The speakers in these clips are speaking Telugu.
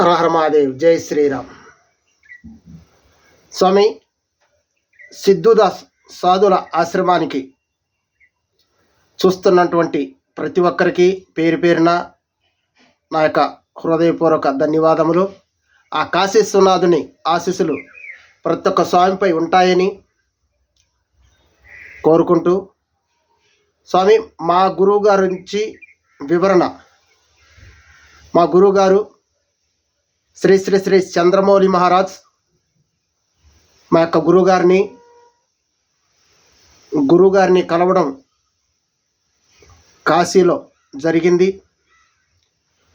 హరహర మహాదేవ్ జై శ్రీరామ్. స్వామి సిద్ధుదాస్ సాధుల ఆశ్రమానికి చూస్తున్నటువంటి ప్రతి ఒక్కరికి పేరు పేరున నా యొక్క హృదయపూర్వక ధన్యవాదములు. ఆ కాశీశ్వనాథుని ఆశీస్సులు ప్రతి ఒక్క స్వామిపై ఉంటాయని కోరుకుంటూ స్వామి మా గురువు గారి నుంచి వివరణ మా గురువుగారు శ్రీ శ్రీ శ్రీ చంద్రమౌళి మహారాజ్ మా యొక్క గురువుగారిని గురువుగారిని కలవడం కాశీలో జరిగింది.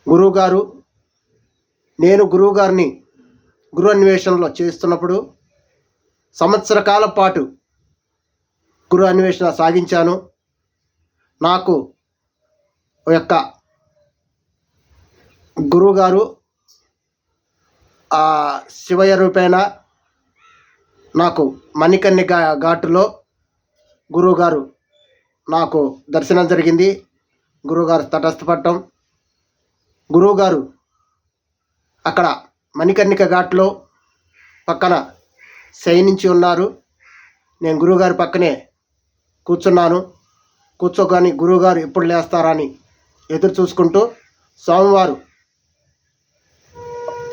గురువుగారు నేను గురువుగారిని గురు అన్వేషణలో చేస్తున్నప్పుడు సంవత్సర కాలం పాటు గురు అన్వేషణ సాగించాను. నాకు యొక్క గురువుగారు ఆ శివయ్య రూపేణ నాకు మణికర్ణి ఘాటులో గురువుగారు నాకు దర్శనం జరిగింది. గురువుగారు తటస్థపడటం. గురువుగారు అక్కడ మణికర్ణిక ఘాట్లో పక్కన శయనించి ఉన్నారు. నేను గురువుగారి పక్కనే కూర్చున్నాను. కూర్చోగాని గురువుగారు ఎప్పుడు లేస్తారని ఎదురు చూసుకుంటూ స్వామివారు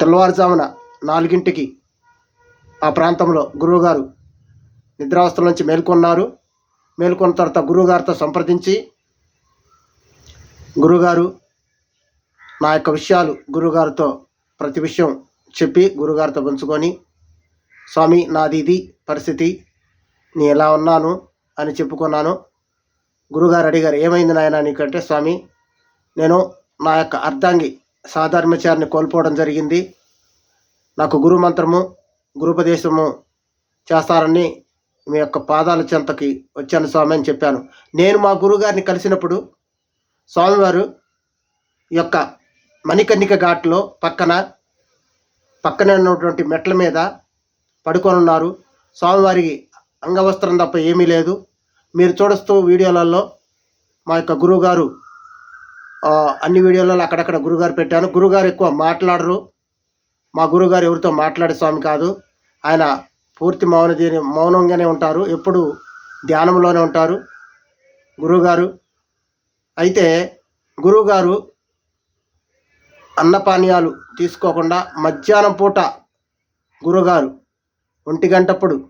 తెల్లవారుజామున నాలుగింటికి ఆ ప్రాంతంలో గురువుగారు నిద్రావస్థల నుంచి మేల్కొన్నారు. మేల్కొన్న తర్వాత గురువుగారితో సంప్రదించి గురుగారు నా యొక్క విషయాలు గురువుగారితో ప్రతి విషయం చెప్పి గురుగారితో పంచుకొని స్వామి నాది ఇది పరిస్థితి నీ ఎలా ఉన్నాను? అని చెప్పుకున్నాను. గురుగారు అడిగారు ఏమైంది నాయన నీకంటే స్వామి? నేను నా యొక్క అర్ధాంగి సాధర్మచారిని కోల్పోవడం జరిగింది. నాకు గురు మంత్రము గురుపదేశము చేస్తారని మీ యొక్క పాదాల చెంతకి వచ్చాను స్వామి అని చెప్పాను. నేను మా గురుగారిని కలిసినప్పుడు స్వామివారు యొక్క మణికర్ణిక ఘాట్లో పక్కన పక్కనే ఉన్నటువంటి మెట్ల మీద పడుకొని ఉన్నారు స్వామివారికి అంగవస్త్రం తప్ప ఏమీ లేదు. మీరు చూడస్తూ వీడియోలలో మా యొక్క గురువుగారు అన్ని వీడియోలలో అక్కడక్కడ గురుగారు పెట్టాను. గురుగారు ఎక్కువ మాట్లాడరు. మా గురుగారు ఎవరితో మాట్లాడే స్వామి కాదు. ఆయన పూర్తి మౌన మౌనంగానే ఉంటారు. ఎప్పుడు ధ్యానంలోనే ఉంటారు. గురువుగారు అయితే గురువుగారు అన్నపానీయాలు తీసుకోకుండా మధ్యాహ్నం పూట గురుగారు ఒంటి గంటప్పుడు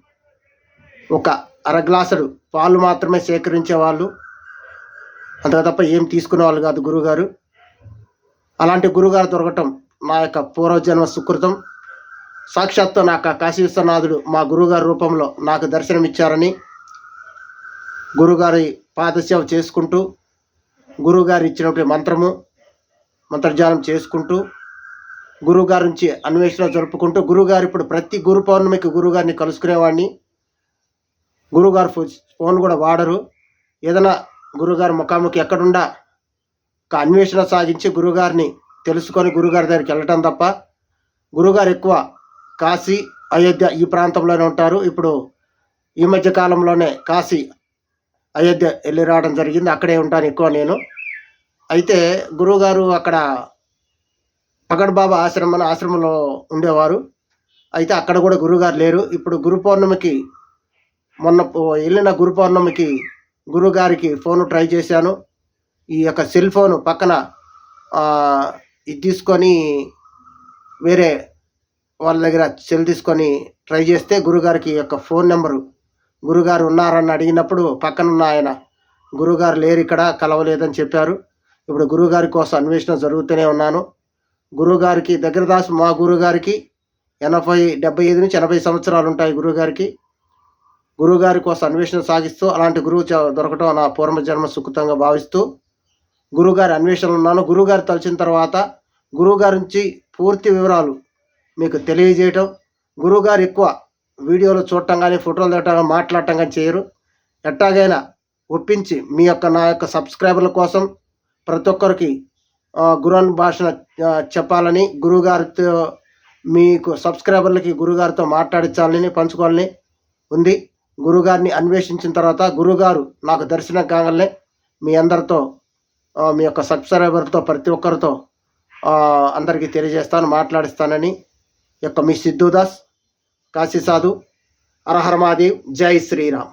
ఒక అర గ్లాసుడు పాలు మాత్రమే సేకరించేవాళ్ళు. అంతగా తప్ప ఏం తీసుకునే వాళ్ళు కాదు గురుగారు. అలాంటి గురుగారు దొరకటం నా యొక్క పూర్వజన్మ సుకృతం. సాక్షాత్తు నాకు కాశీ విశ్వనాథుడు మా గురుగారి రూపంలో నాకు దర్శనమిచ్చారని గురుగారి పాదసేవ చేసుకుంటూ గురుగారు ఇచ్చినటువంటి మంత్రము మంత్రజాలం చేసుకుంటూ గురువుగారి నుంచి అన్వేషణ జరుపుకుంటూ గురువుగారు ఇప్పుడు ప్రతి గురు పౌర్ణమికి గురుగారిని కలుసుకునేవాడిని. గురువుగారు ఫోన్ కూడా వాడరు. ఏదైనా గురుగారు ముఖాముఖి ఎక్కడుండా? ఒక అన్వేషణ సాగించి గురుగారిని తెలుసుకొని గురుగారి దగ్గరికి వెళ్ళటం తప్ప గురుగారు ఎక్కువ కాశీ అయోధ్య ఈ ప్రాంతంలోనే ఉంటారు. ఇప్పుడు ఈ మధ్య కాలంలోనే కాశీ అయోధ్య వెళ్ళి రావడం జరిగింది. అక్కడే ఉంటాను ఎక్కువ నేను. అయితే గురువుగారు అక్కడ పగడ్ బాబా ఆశ్రమం ఆశ్రమంలో ఉండేవారు. అయితే అక్కడ కూడా గురువుగారు లేరు. ఇప్పుడు గురు పౌర్ణమికి మొన్న వెళ్ళిన గురు పౌర్ణమికి గురుగారికి ఫోన్ ట్రై చేశాను. ఈ యొక్క సెల్ ఫోను పక్కన ఇది తీసుకొని వేరే వాళ్ళ దగ్గర సెల్ తీసుకొని ట్రై చేస్తే గురుగారికి యొక్క ఫోన్ నెంబరు. గురుగారు ఉన్నారని అడిగినప్పుడు పక్కన ఉన్న ఆయన గురుగారు లేరు ఇక్కడ కలవలేదని చెప్పారు. ఇప్పుడు గురుగారి కోసం అన్వేషణ జరుగుతూనే ఉన్నాను. గురుగారికి దగ్గర దాసు మా గురుగారికి ఎనభై డెబ్బై ఐదు నుంచి ఎనభై సంవత్సరాలు ఉంటాయి గురుగారికి గురుగారి కోసం అన్వేషణ సాగిస్తూ అలాంటి గురువు దొరకటం నా పూర్వజన్మ సుకృతంగా భావిస్తూ గురువుగారి అన్వేషణలు ఉన్నాను. గురువుగారు తలిచిన తర్వాత గురువుగారి నుంచి పూర్తి వివరాలు మీకు తెలియజేయటం. గురువుగారు ఎక్కువ వీడియోలు చూడటం కానీ ఫోటోలు తిట్టడం కానీ మాట్లాడటం కానీ చేయరు. ఎట్టాగైనా ఒప్పించి మీ యొక్క నా యొక్క సబ్స్క్రైబర్ల కోసం ప్రతి ఒక్కరికి ఆ, గురువన్ భాషను చెప్పాలని గురువుగారితో మీకు సబ్స్క్రైబర్లకి గురుగారితో మాట్లాడించాలని పంచుకోవాలని ఉంది. గురుగారిని అన్వేషించిన తర్వాత గురుగారు నాకు దర్శనం కాగానే మీ అందరితో మీ యొక్క సబ్స్క్రైబర్తో ప్రతి ఒక్కరితో అందరికీ తెలియజేస్తాను మాట్లాడిస్తానని ఈ యొక్క మీ సిద్ధుదాస్ కాశీ సాధు మహాదేవ్ జై శ్రీరామ్.